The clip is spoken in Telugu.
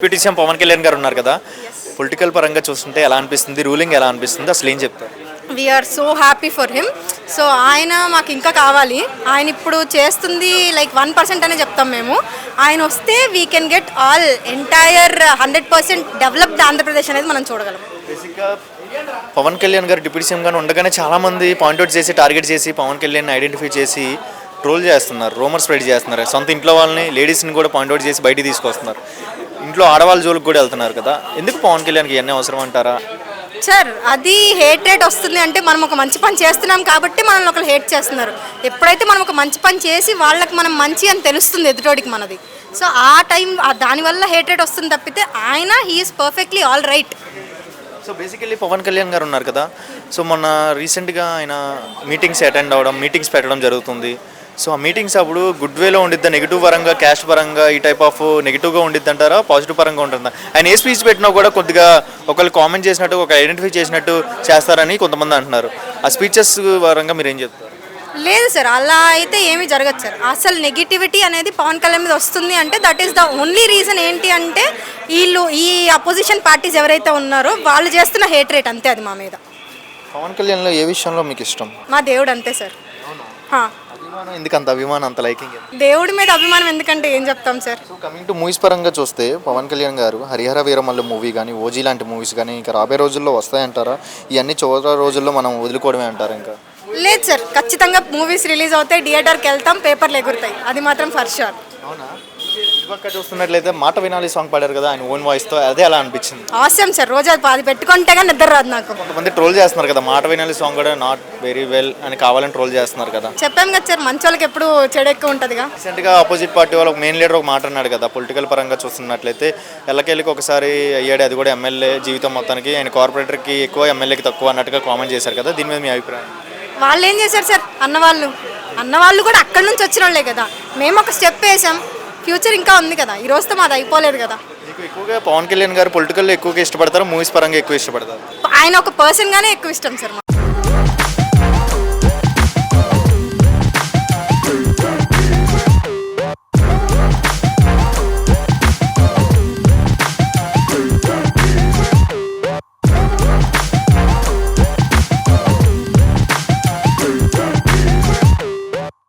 డిప్యూటీ సీఎం పవన్ కళ్యాణ్ గారు ఉన్నారు కదా. పొలిటికల్ పరంగా చూస్తుంటే ఎలా అనిపిస్తుంది? రూలింగ్ ఎలా అనిపిస్తుంది? అసలు ఏం చెప్తారు? We're so happy for him so ఆయన మాకు ఇంకా కావాలి. ఆయన ఇప్పుడు చేస్తుంది లైక్ వన్ పర్సెంట్ అనే చెప్తాం మేము. ఆయన వస్తే we can get all entire hundred percent developed Andhra Pradesh అనేది మనం చూడగలం. పవన్ కళ్యాణ్ గారు డిప్యూటీ సీఎం గారు ఉండగానే చాలా మంది పాయింట్అవుట్ చేసి టార్గెట్ చేసి పవన్ కళ్యాణ్ ఐడెంటిఫై చేసి ట్రోల్ చేస్తున్నారు రూమర్ స్ప్రెడ్ చేస్తున్నారు. సొంత ఇంట్లో వాళ్ళని లేడీస్ని కూడా పాయింట్అవుట్ చేసి బయటికి తీసుకొస్తున్నారు. ఇంట్లో ఆడవాళ్ళ జోలికి కూడా వెళ్తున్నారు కదా. ఎందుకు పవన్ కళ్యాణ్కి ఇవన్నీ అవసరం అంటారా? సార్ అది హేట్ రేట్ వస్తుంది అంటే మనం ఒక మంచి పని చేస్తున్నాం కాబట్టి మనల్ని ఒకరు హేట్ చేస్తున్నారు. ఎప్పుడైతే మనం ఒక మంచి పని చేసి వాళ్ళకి మనం మంచి అని తెలుస్తుంది ఎదుటోడికి మనది. సో ఆ టైం దానివల్ల హేట్ రేట్ వస్తుంది తప్పితే ఆయన he is perfectly all right so basically Pawan Kalyan గారు ఉన్నారు కదా. సో మొన్న రీసెంట్గా ఆయన మీటింగ్స్ అటెండ్ అవ్వడం మీటింగ్స్ పెట్టడం జరుగుతుంది. సో ఆ మీటింగ్స్ అప్పుడు గుడ్ వేలో ఉండిద్దా? నెగిటివ్ పరంగా క్యాష్ పరంగా ఈ టైప్ ఆఫ్ నెగిటివ్గా ఉండిద్ది అంటారా పాజిటివ్ పరంగా ఉంటుందా? ఆయన ఏ స్పీచ్ పెట్టినా కూడా కొద్దిగా ఒకళ్ళు కామెంట్ చేసినట్టు ఒక ఐడెంటిఫై చేసినట్టు చేస్తారని కొంతమంది అంటున్నారు. ఆ స్పీచెస్ పరంగా మీరు ఏం చెప్తారు? లేదు సార్ అలా అయితే ఏమీ జరగదు సార్. అసలు నెగిటివిటీ అనేది పవన్ కళ్యాణ్ మీద వస్తుంది అంటే that is the only reason ఏంటి అంటే వీళ్ళు ఈ అపోజిషన్ పార్టీస్ ఎవరైతే ఉన్నారో వాళ్ళు చేస్తున్న హేట్ రేట్ అంతే అది మా మీద. పవన్ కళ్యాణ్లో ఏ విషయంలో మీకు ఇష్టం? మా దేవుడు అంతే సార్. అభిమానం ఎందుకు అంత అభిమానం అంత లైకింగ్ దేవుడి మీద అభిమానం ఎందుకంటే ఏం చెప్తాం sir? So coming to movies పరంగా చూస్తే పవన్ కళ్యాణ్ గారు హరిహర వీరమల్లు మూవీ కానీ ఓజీ లాంటి మూవీస్ కానీ ఇంకా రాబోయే రోజుల్లో వస్తాయంటారా? ఇవన్నీ చివరి రోజుల్లో మనం వదులుకోవడమే అంటారా ఇంకా? లేదు సార్ ఖచ్చితంగా మూవీస్ రిలీజ్ అవుతాయి థియేటర్కి వెళ్తాం పేపర్లు ఎగురుతాయి అది మాత్రం ఫర్ షూర్ అవునా? ఇటుపక్క చూస్తున్నట్లయితే మాట వినాలి సాంగ్ పాడారు కదా ఆయన ఓన్ వాయిస్తో అదే అలా అనిపించింది. అవసరం సార్ రోజు అది అది పెట్టుకుంటే కానీ నిద్ర రాదు నాకు. కొంతమంది ట్రోల్ చేస్తున్నారు కదా మాట వినాలి సాంగ్ కూడా నాట్ వెరీ వెల్ అని కావాలని ట్రోల్ చేస్తున్నారు కదా. చెప్పాం కదా సార్ మంచి వాళ్ళకి ఎప్పుడు చెడు ఎక్కువ ఉంటుందిగా. రీసెంట్గా ఆపోజిట్ పార్టీ వాళ్ళ మెయిన్ లీడర్ ఒక మాట అన్నాడు కదా పొలిటికల్ పరంగా చూస్తున్నట్లయితే ఎల్లకెళ్ళకి ఒకసారి అయ్యాడు అది కూడా ఎమ్మెల్యే జీవితం మొత్తానికి. ఆయన కార్పొరేటర్కి ఎక్కువ ఎమ్మెల్యేకి తక్కువ అన్నట్టుగా కామెంట్ చేశారు కదా దీని మీద మీ అభిప్రాయం? వాళ్ళు ఏం చేశారు సార్ అన్నవాళ్ళు. అన్నవాళ్ళు కూడా అక్కడి నుంచి వచ్చిన వాళ్ళే కదా. మేము ఒక స్టెప్ వేసాం. ఫ్యూచర్ ఇంకా ఉంది కదా. ఈ రోజుతో మాది అయిపోలేదు కదా. మీకు ఎక్కువగా పవన్ కళ్యాణ్ గారు పొలిటికల్ ఎక్కువగా ఇష్టపడతారు? మూవీస్ పరంగా ఎక్కువ ఇష్టపడతారు? ఆయన ఒక పర్సన్గానే ఎక్కువ ఇష్టం సార్ మాకు.